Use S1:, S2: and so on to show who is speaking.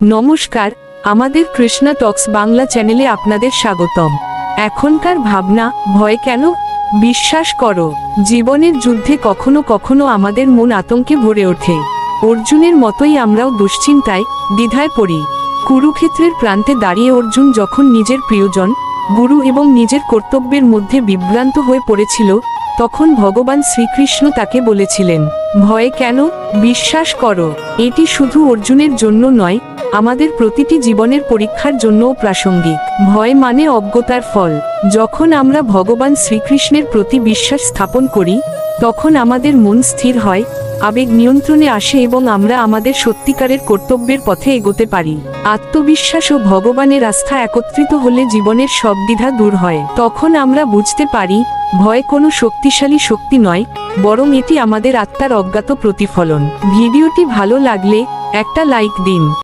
S1: নমস্কার, আমাদের কৃষ্ণা টক্স বাংলা চ্যানেলে আপনাদের স্বাগতম। এখনকার ভাবনা, ভয় কেন? বিশ্বাস করো, জীবনের যুদ্ধে কখনো কখনো আমাদের মন আতঙ্কে ভরে ওঠে। অর্জুনের মতোই আমরাও দুশ্চিন্তায়, দ্বিধায় পড়ি। কুরুক্ষেত্রের প্রান্তে দাঁড়িয়ে অর্জুন যখন নিজের প্রিয়জন, গুরু এবং নিজের কর্তব্যের মধ্যে বিভ্রান্ত হয়ে পড়েছিল, তখন ভগবান শ্রীকৃষ্ণ তাকে বলেছিলেন, ভয়ে কেন? বিশ্বাস করো, এটি শুধু অর্জুনের জন্য নয় আমাদের প্রতিটি জীবনের পরীক্ষার জন্যও প্রাসঙ্গিক। ভয় মানে অজ্ঞতার ফল। যখন আমরা ভগবান শ্রীকৃষ্ণের প্রতি বিশ্বাস স্থাপন করি, তখন আমাদের মন স্থির হয়, আবেগ নিয়ন্ত্রণে আসে এবং আমরা আমাদের সত্যিকারের কর্তব্যের পথে এগোতে পারি। আত্মবিশ্বাস ও ভগবানের আস্থা একত্রিত হলে জীবনের সব দ্বিধা দূর হয়। তখন আমরা বুঝতে পারি, ভয় কোনো শক্তিশালী শক্তি নয়, বরং এটি আমাদের আত্মার অজ্ঞাত প্রতিফলন। ভিডিওটি ভালো লাগলে একটা লাইক দিন।